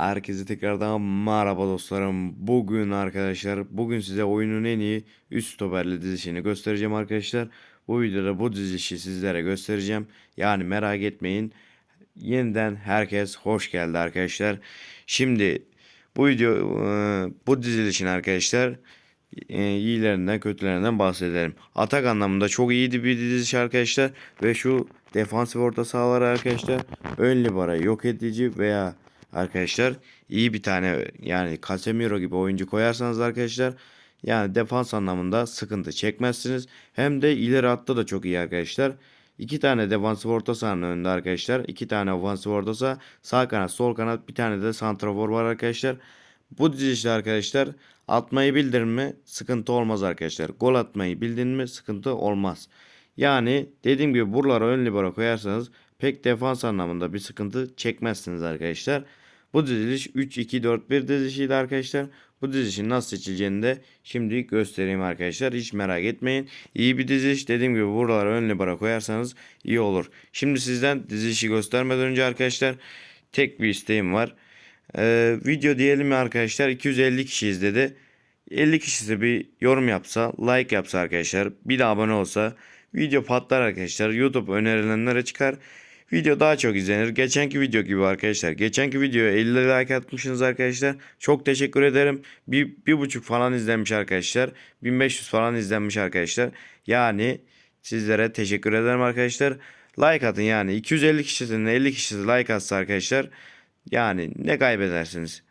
Herkese tekrardan merhaba dostlarım. Bugün arkadaşlar, bugün size oyunun en iyi üst stoperli dizişini göstereceğim arkadaşlar. Bu videoda bu dizişi sizlere göstereceğim. Yani merak etmeyin. Yeniden herkes hoş geldi arkadaşlar. Şimdi bu video e, bu dizilişin arkadaşlar e, iyilerinden kötülerinden bahsedelim. Atak anlamında çok iyiydi bir diziliş arkadaşlar ve şu defansif orta sahaları arkadaşlar ön libera yok edici veya arkadaşlar iyi bir tane yani Casemiro gibi oyuncu koyarsanız arkadaşlar yani defans anlamında sıkıntı çekmezsiniz. Hem de ileri hatta da çok iyi arkadaşlar. İki tane defansif orta sahanın önünde arkadaşlar. İki tane ofansif orta saha. Sağ kanat, sol kanat, bir tane de santrafor var arkadaşlar. Bu dizilişte arkadaşlar atmayı bildin mi sıkıntı olmaz arkadaşlar. Gol atmayı bildin mi sıkıntı olmaz. Yani dediğim gibi buralara ön libero koyarsanız pek defans anlamında bir sıkıntı çekmezsiniz arkadaşlar. Bu diziliş 3-2-4-1 dizilişiydi arkadaşlar. Bu dizilişin nasıl seçileceğini de şimdi göstereyim arkadaşlar. Hiç merak etmeyin. İyi bir diziliş. Dediğim gibi buralara ön libero koyarsanız iyi olur. Şimdi sizden dizilişi göstermeden önce arkadaşlar tek bir isteğim var. Ee, video diyelim mi arkadaşlar 250 kişi izledi. 50 kişisi bir yorum yapsa, like yapsa arkadaşlar, bir de abone olsa video patlar arkadaşlar. YouTube önerilenlere çıkar. Video daha çok izlenir. Geçenki video gibi arkadaşlar. Geçenki videoya 50 like atmışsınız arkadaşlar. Çok teşekkür ederim. Bir, bir buçuk falan izlenmiş arkadaşlar. 1500 falan izlenmiş arkadaşlar. Yani sizlere teşekkür ederim arkadaşlar. Like atın yani. 250 kişisinin 50 kişisi like atsa arkadaşlar. Yani ne kaybedersiniz?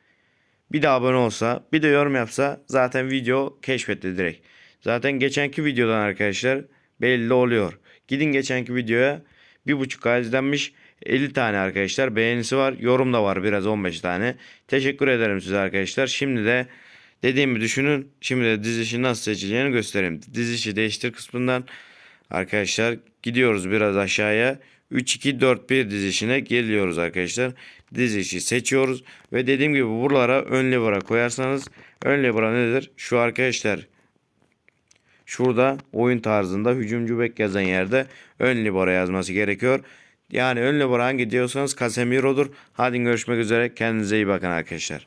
Bir de abone olsa, bir de yorum yapsa zaten video keşfetti direkt. Zaten geçenki videodan arkadaşlar belli oluyor. Gidin geçenki videoya bir buçuk ay izlenmiş 50 tane arkadaşlar beğenisi var. Yorum da var biraz 15 tane. Teşekkür ederim size arkadaşlar. Şimdi de dediğimi düşünün. Şimdi de dizişi nasıl seçeceğini göstereyim. Dizişi değiştir kısmından arkadaşlar gidiyoruz biraz aşağıya. 3-2-4-1 dizişine geliyoruz arkadaşlar. Dizişi seçiyoruz. Ve dediğim gibi buralara ön libera koyarsanız ön libera nedir? Şu arkadaşlar Şurada oyun tarzında hücumcu bek yazan yerde ön libero yazması gerekiyor. Yani ön libero hangi diyorsanız Casemiro'dur. Hadi görüşmek üzere. Kendinize iyi bakın arkadaşlar.